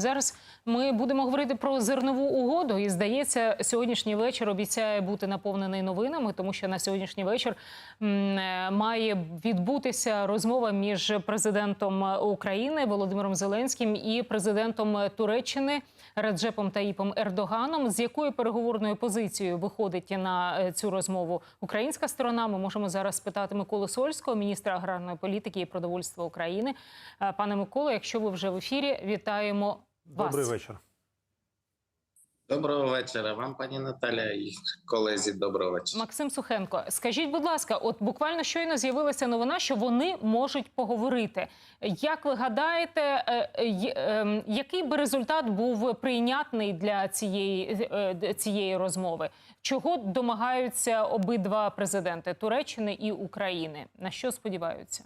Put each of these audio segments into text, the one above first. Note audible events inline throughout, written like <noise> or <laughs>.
Зараз ми будемо говорити про зернову угоду. І здається, сьогоднішній вечір обіцяє бути наповнений новинами, тому що на сьогоднішній вечір е, має відбутися розмова між президентом України Володимиром Зеленським і президентом Туреччини Реджепом Таїпом Ердоганом. З якою переговорною позицією виходить на е, цю розмову українська сторона? Ми можемо зараз спитати Миколи Сольського, міністра аграрної політики і продовольства України. Е, Пане Миколо, якщо ви вже в ефірі, вітаємо вас. Добрий вечір. Доброго вечора вам, пані Наталя, і колезі. Доброго вечора. Максим Сухенко, скажіть, будь ласка, от буквально щойно з'явилася новина, що вони можуть поговорити. Як ви гадаєте, е, е, ем, який би результат був прийнятний для цієї, е, цієї розмови? Чого домагаються обидва президенти Туреччини і України? На що сподіваються?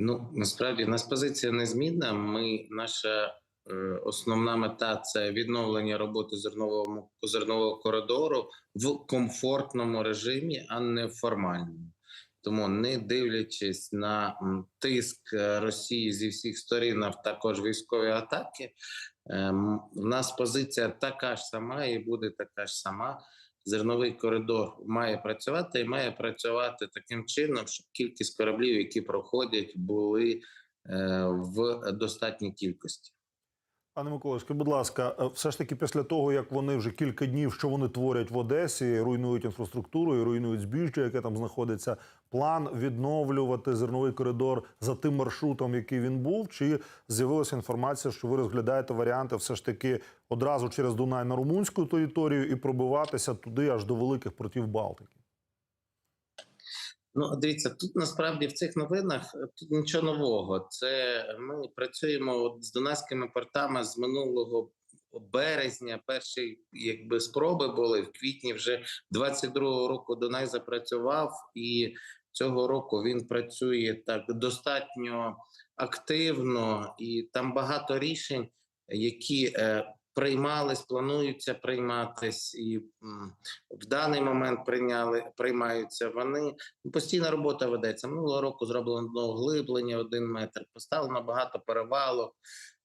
Ну насправді нас позиція незмінна. Ми наша е, основна мета це відновлення роботи зернового зернового коридору в комфортному режимі, а не формальному. Тому, не дивлячись на тиск е, Росії зі всіх сторін, а також військові атаки, ем, в нас позиція така ж сама і буде така ж сама. Зерновий коридор має працювати і має працювати таким чином, щоб кількість кораблів, які проходять, були е, в достатній кількості. Пане Микола, скажіть, будь ласка, е, все ж таки після того, як вони вже кілька днів, що вони творять в Одесі, руйнують інфраструктуру і руйнують збіжжя, яке там знаходиться, план відновлювати зерновий коридор за тим маршрутом, який він був, чи з'явилася інформація, що ви розглядаєте варіанти все ж таки одразу через Дунай на румунську територію і пробиватися туди аж до великих портів Балтики? Ну, дивіться, тут насправді в цих новинах е, тут нічого нового. Це ми працюємо з донецькими портами з минулого березня. Перші якби спроби були в квітні. Вже 22-го року Дунай запрацював, і цього року він працює так достатньо активно, і там багато рішень, які е, приймались, плануються прийматись, і в даний момент прийняли приймаються вони. Постійна робота ведеться. Минулого року зроблено глиблення один метр, поставлено багато перевалок,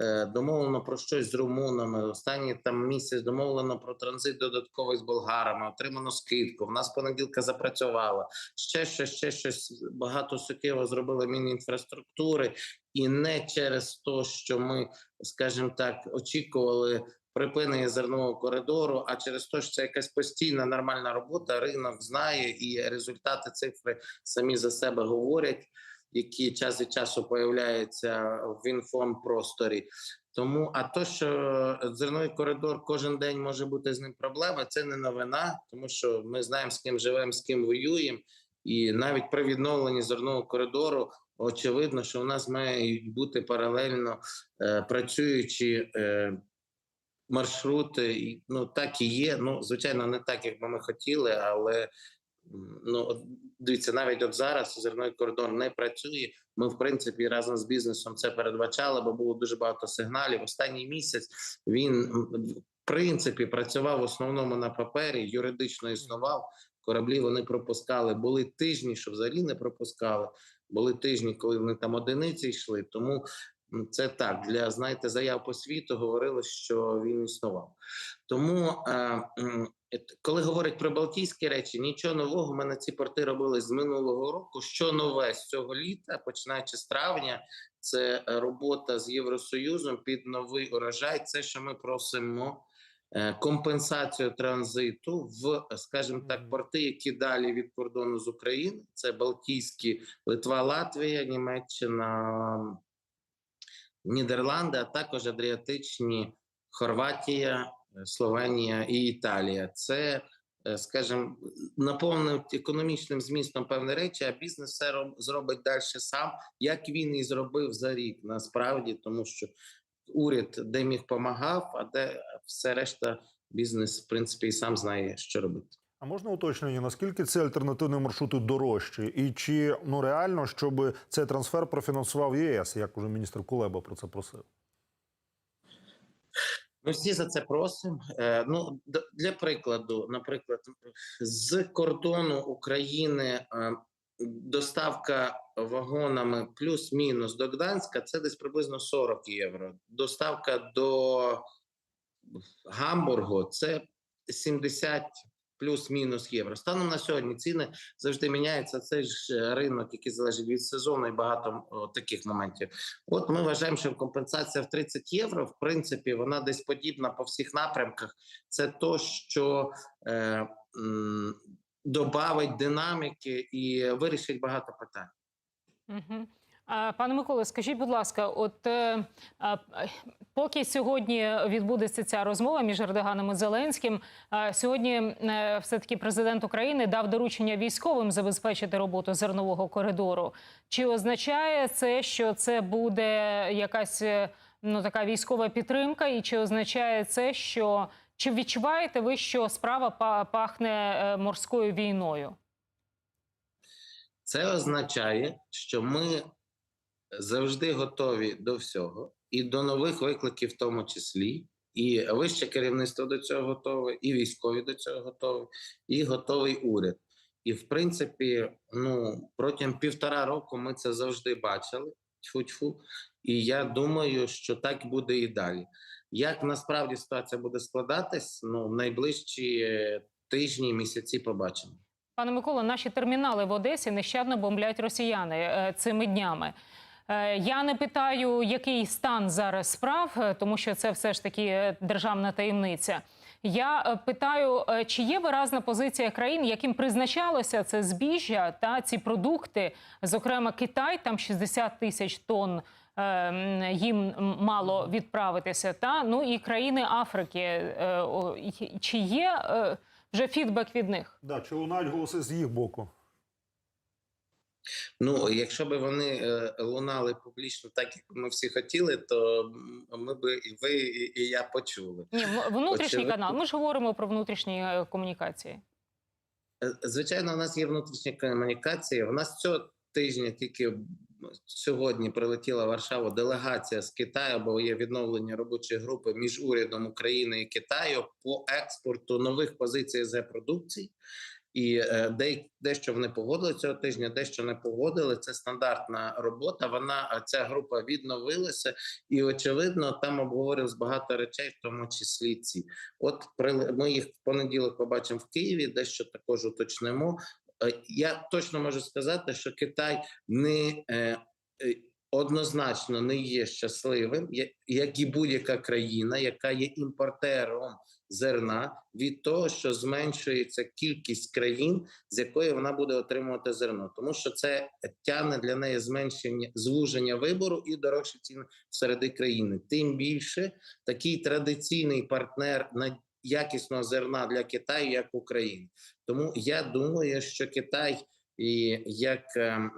е, домовлено про щось з румунами. Останній там місяць домовлено про транзит додатковий з болгарами, отримано скидку. В нас понеділка запрацювала. Ще щось, ще щось багато суттєво зробили мінінфраструктури, і не через те, що ми, скажімо так, очікували. Припинення зернового коридору, а через те, що це якась постійна нормальна робота, ринок знає, і результати цифри самі за себе говорять, які час від часу появляються в інформпросторі. Тому, а то, що зерновий коридор кожен день може бути з ним проблема, це не новина, тому що ми знаємо, з ким живемо, з ким воюємо, і навіть при відновленні зернового коридору. Очевидно, що у нас мають бути паралельно е, працюючі е, маршрути. Ну так і є. Ну звичайно, не так, як би ми хотіли, але ну дивіться, навіть от зараз зерновий коридор не працює. Ми, в принципі, разом з бізнесом це передбачали, бо було дуже багато сигналів. Останній місяць він в принципі працював в основному на папері, юридично існував. Кораблі вони пропускали. Були тижні, що взагалі не пропускали. Були тижні, коли вони там одиниці йшли. Тому це так для знаєте заяв по світу говорили, що він існував. Тому е, коли говорять про балтійські речі, нічого нового. Ми на ці порти робили з минулого року. Що нове з цього літа, починаючи з травня, це робота з Євросоюзом під новий урожай. Це що ми просимо. е, Компенсацію транзиту в, скажімо так, порти, які далі від кордону з України, це Балтійські, Литва, Латвія, Німеччина, Нідерланди, а також Адріатичні Хорватія, е, Словенія і Італія. Це, е, скажімо, наповнить економічним змістом певні речі, а бізнес все зробить далі сам, як він і зробив за рік, насправді, тому що уряд де міг помагав, а де все решта бізнес, в принципі, і сам знає, що робити. А можна уточнення, наскільки ці альтернативні маршрути дорожчі? І чи ну реально, щоб цей трансфер профінансував ЄС, як уже міністр Кулеба про це просив? Ми всі за це просимо. Е, ну для прикладу, наприклад, з кордону України е, доставка вагонами плюс-мінус до Гданська це десь приблизно 40 євро. Доставка до Гамбургу це 70 плюс-мінус євро. Станом на сьогодні ціни завжди міняються. Це ж е, ринок, який залежить від сезону і багато о, таких моментів. От ми вважаємо, що компенсація в 30 євро, в принципі, вона десь подібна по всіх напрямках. Це то, що е, м, добавить динаміки і вирішить багато питань. Угу. Пане Миколе, скажіть, будь ласка, от е, е, поки сьогодні відбудеться ця розмова між Ердоганом і Зеленським, а, сьогодні е, все-таки президент України дав доручення військовим забезпечити роботу зернового коридору. Чи означає це, що це буде якась е, ну така військова підтримка, і чи означає це, що чи відчуваєте ви, що справа пахне е, морською війною? Це означає, що ми завжди готові до всього, і до нових викликів, в тому числі, і вище керівництво до цього готове, і військові до цього готові, і готовий уряд. І в принципі, ну протягом півтора року ми це завжди бачили. Тьфу-тьфу. І я думаю, що так буде і далі. Як насправді ситуація буде складатись, ну в найближчі е, тижні, місяці побачимо. Пане Микола, наші термінали в Одесі нещадно бомблять росіяни е, цими днями. Е, Я не питаю, який стан зараз справ, е, тому що це все ж таки е, державна таємниця. Я питаю, чи є виразна позиція країн, яким призначалося це збіжжя та ці продукти, зокрема Китай, там 60 тисяч тонн їм мало відправитися. Та ну і країни Африки. Чи є вже фідбек від них? Да, чи лунають голоси з їх боку? Ну, якщо б вони е, лунали публічно, так як ми всі хотіли, то ми би і ви, і, я почули. Ні, внутрішній Очевидно. канал. Ми ж говоримо про внутрішні е, комунікації. Е, Звичайно, у нас є внутрішні комунікації. У нас цього тижня тільки сьогодні прилетіла в Варшаву делегація з Китаю, бо є відновлення робочої групи між урядом України і Китаю по експорту нових позицій з продукції. І е, де, дещо вони погодили цього тижня, дещо не погодили. Це стандартна робота. Вона е, ця група відновилася, і очевидно, там обговорилось багато речей, в тому числі ці. От ми їх в понеділок побачимо в Києві, дещо також уточнимо. Е, Я точно можу сказати, що Китай не однозначно не є щасливим, як і будь-яка країна, яка є імпортером зерна від того, що зменшується кількість країн, з якої вона буде отримувати зерно, тому що це тягне для неї зменшення звуження вибору і дорожчі ціни серед країни. Тим більше такий традиційний партнер на якісного зерна для Китаю, як Україна. Тому я думаю, що Китай і як ем,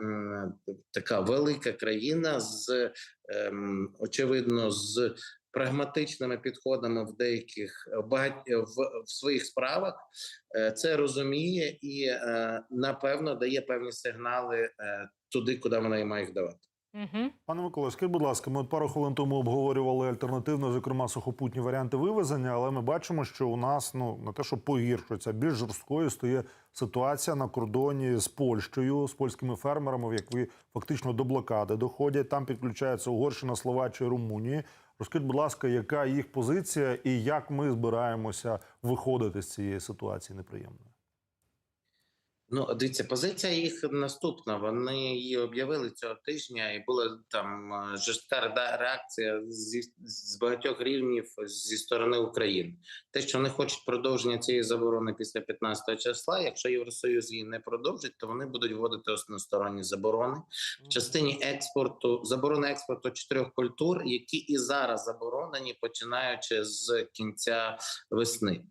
така велика країна з ем, очевидно з прагматичними підходами в деяких багать в, в своїх справах, е, це розуміє і е, напевно дає певні сигнали е, туди, куди вона і має їх давати. Угу. Пане Миколе, скажіть, будь ласка, ми от пару хвилин тому обговорювали альтернативно, зокрема сухопутні варіанти вивезення, але ми бачимо, що у нас ну не те, що погіршується, більш жорсткою стає ситуація на кордоні з Польщею, з польськими фермерами, як ви фактично до блокади доходять. Там підключаються Угорщина, Словаччина, Румунія. Розкажіть, будь ласка, яка їх позиція і як ми збираємося виходити з цієї ситуації неприємної? Ну, дивіться, позиція їх наступна. Вони її об'явили цього тижня, і була там е, жорстка реакція зі з багатьох рівнів зі сторони України. Те, що вони хочуть продовження цієї заборони після 15 числа. Якщо Євросоюз її не продовжить, то вони будуть вводити односторонні заборони в частині експорту, заборони експорту чотирьох культур, які і зараз заборонені, починаючи з кінця весни.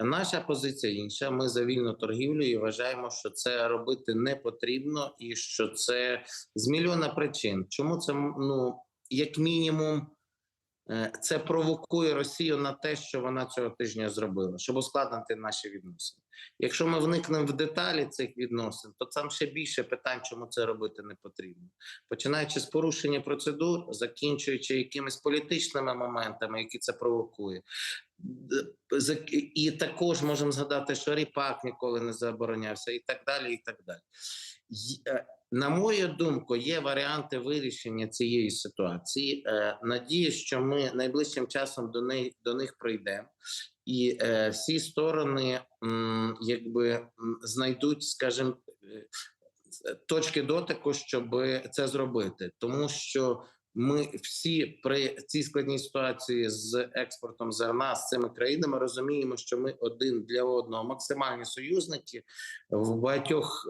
Наша позиція інша. Ми за вільну торгівлю і вважаємо, що це робити не потрібно, і що це з мільйона причин. Чому це ну як мінімум? Е, Це провокує Росію на те, що вона цього тижня зробила, щоб ускладнити наші відносини. Якщо ми вникнемо в деталі цих відносин, то там ще більше питань, чому це робити не потрібно. Починаючи з порушення процедур, закінчуючи якимись політичними моментами, які це провокує. І також можемо згадати, що ріпак ніколи не заборонявся, і так далі. і так далі. Е, на мою думку, є варіанти вирішення цієї ситуації. Е, що ми найближчим часом до них, до них прийдемо, і е, всі сторони якби знайдуть, скажімо, точки дотику, щоб це зробити, тому що ми всі при цій складній ситуації з експортом зерна з цими країнами розуміємо, що ми один для одного максимальні союзники в багатьох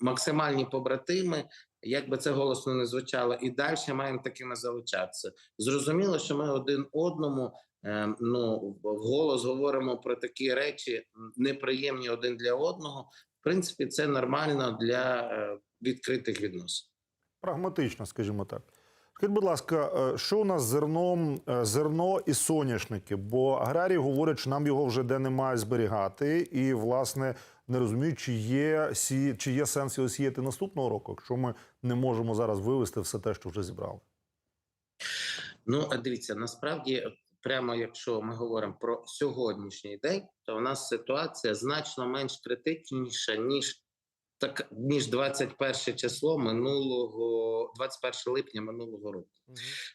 максимальні побратими. Як би це голосно не звучало, і далі маємо такими залучатися. Зрозуміло, що ми один одному е, ну вголос говоримо про такі речі неприємні один для одного. В принципі, це нормально для е, відкритих відносин. Прагматично, скажімо так. Скажіть, будь ласка, е, що у нас з зерном, е, зерно і соняшники? Бо аграрії говорять, що нам його вже де немає зберігати, і власне не розуміють, чи є сі, чи є сенс його сіяти наступного року, якщо ми не можемо зараз вивести все те, що вже зібрали. Ну, дивіться, насправді, прямо якщо ми говоримо про сьогоднішній день, то в нас ситуація значно менш критичніша, ніж так ніж 21 число минулого, 21 липня минулого року.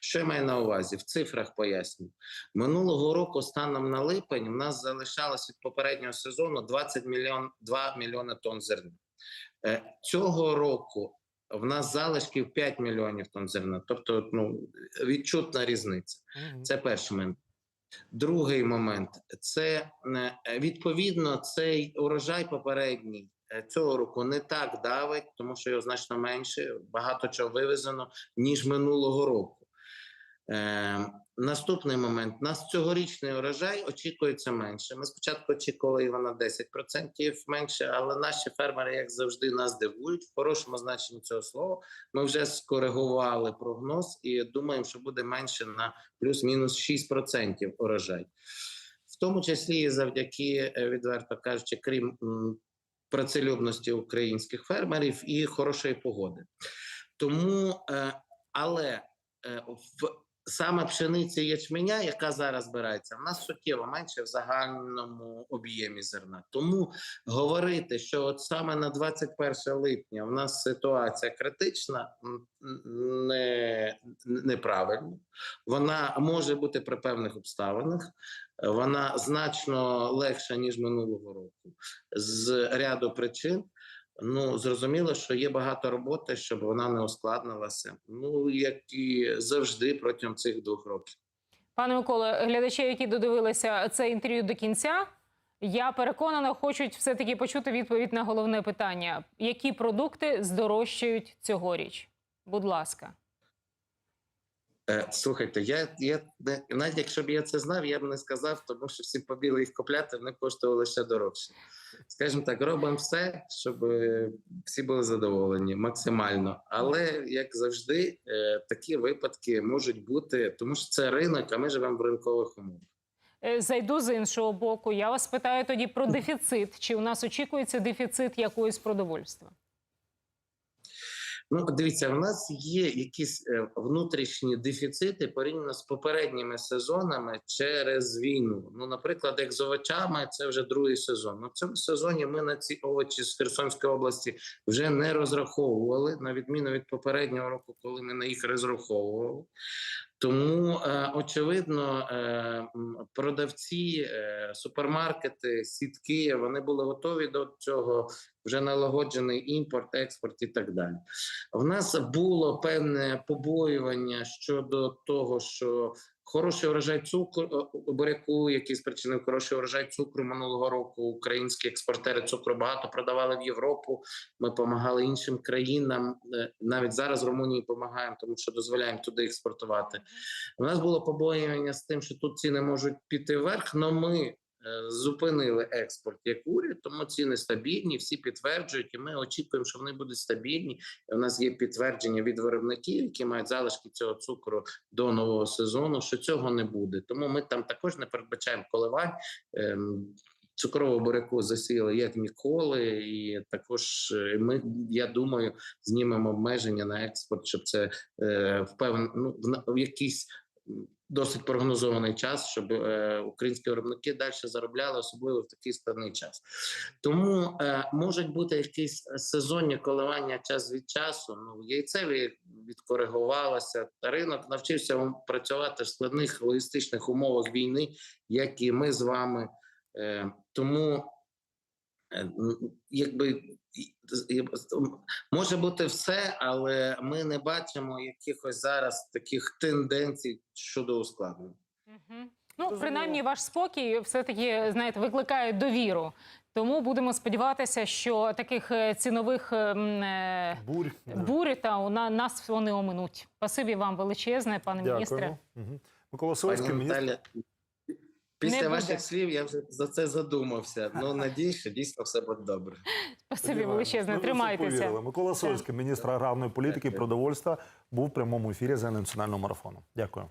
Що я маю на увазі? В цифрах поясню. Минулого року, станом на липень, у нас залишалось від попереднього сезону 20 мільйон 2 мільйони тонн зерна. Е, Цього року в нас залишків 5 мільйонів тонн зерна. Тобто, ну відчутна різниця. Це перший момент. Другий момент це е, відповідно цей урожай попередній цього року не так давить, тому що його значно менше, багато чого вивезено ніж минулого року. Е, наступний момент: нас цьогорічний урожай очікується менше. Ми спочатку очікували його на 10% менше, але наші фермери, як завжди, нас дивують в хорошому значенні цього слова. Ми вже скоригували прогноз і думаємо, що буде менше на плюс-мінус 6% урожай. В тому числі завдяки, е, відверто кажучи, крім працелюбності українських фермерів і хорошої погоди. Тому, е, але е, в саме пшениці ячменя, яка зараз збирається, в нас суттєво менше в загальному об'ємі зерна. Тому говорити, що от саме на 21 липня в нас ситуація критична, не, неправильно. Вона може бути при певних обставинах. Вона значно легша ніж минулого року з ряду причин. Ну зрозуміло, що є багато роботи, щоб вона не ускладнилася. Ну як і завжди протягом цих двох років. Пане Миколе, глядачі, які додивилися це інтерв'ю до кінця, я переконана, хочуть все-таки почути відповідь на головне питання: які продукти здорожчають цьогоріч? Будь ласка. Е, Слухайте, я, я навіть якщо б я це знав, я б не сказав, тому що всі побіли їх купляти, вони коштували ще дорожче. Скажімо так, робимо все, щоб е, всі були задоволені максимально. Але як завжди, е, такі випадки можуть бути, тому що це ринок, а ми живемо в ринкових умовах. Зайду з іншого боку. Я вас питаю тоді про дефіцит. Чи у нас очікується дефіцит якоїсь продовольства? Ну, дивіться, в нас є якісь е, внутрішні дефіцити порівняно з попередніми сезонами через війну. Ну, наприклад, як з овочами, це вже другий сезон. Ну, в цьому сезоні ми на ці овочі з Херсонської області вже не розраховували, на відміну від попереднього року, коли ми на їх розраховували. Тому е, очевидно, е, продавці, е, супермаркети, сітки вони були готові до цього. Вже налагоджений імпорт, експорт і так далі. В нас було певне побоювання щодо того, що хороший урожай цукру е, буряку, який спричинив хороший урожай цукру минулого року. Українські експортери цукру багато продавали в Європу. Ми допомагали іншим країнам. Е, Навіть зараз Румунії допомагаємо, тому що дозволяємо туди експортувати. У нас було побоювання з тим, що тут ціни можуть піти вверх, але ми. Е, Зупинили експорт як уряд, тому ціни стабільні, всі підтверджують, і ми очікуємо, що вони будуть стабільні. У нас є підтвердження від виробників, які мають залишки цього цукру до нового сезону, що цього не буде. Тому ми там також не передбачаємо коливань. Ем, Цукрового буряку засіяли як ніколи, і також е, ми, я думаю, знімемо обмеження на експорт, щоб це е, впевнено ну, в, в якійсь досить прогнозований час, щоб е, українські виробники далі заробляли, особливо в такий складний час. Тому е, можуть бути якісь сезонні коливання час від часу. Ну яйцеві відкоригувалося. Та ринок навчився працювати в складних логістичних умовах війни, як і ми з вами. Е, тому якби і- і- може бути все, але ми не бачимо якихось зараз таких тенденцій щодо ускладнень. Мгм. Ну, принаймні, ваш спокій все-таки, знаєте, викликає довіру. Тому будемо сподіватися, що таких е, цінових ем, е, Бурь. Бурь та у на- нас вони оминуть. Спасибі вам величезне, пане міністре. Дякуємо. Мгм. Микола Сольський, міністр. Після Не ваших буде. слів я вже за це задумався. Ну <laughs> надіюсь, що дійсно все буде добре. Спасибі величезне. Це Тримайтеся. повірили. Микола Сольський, міністр аграрної політики і продовольства, був в прямому ефірі за національного марафону. Дякую.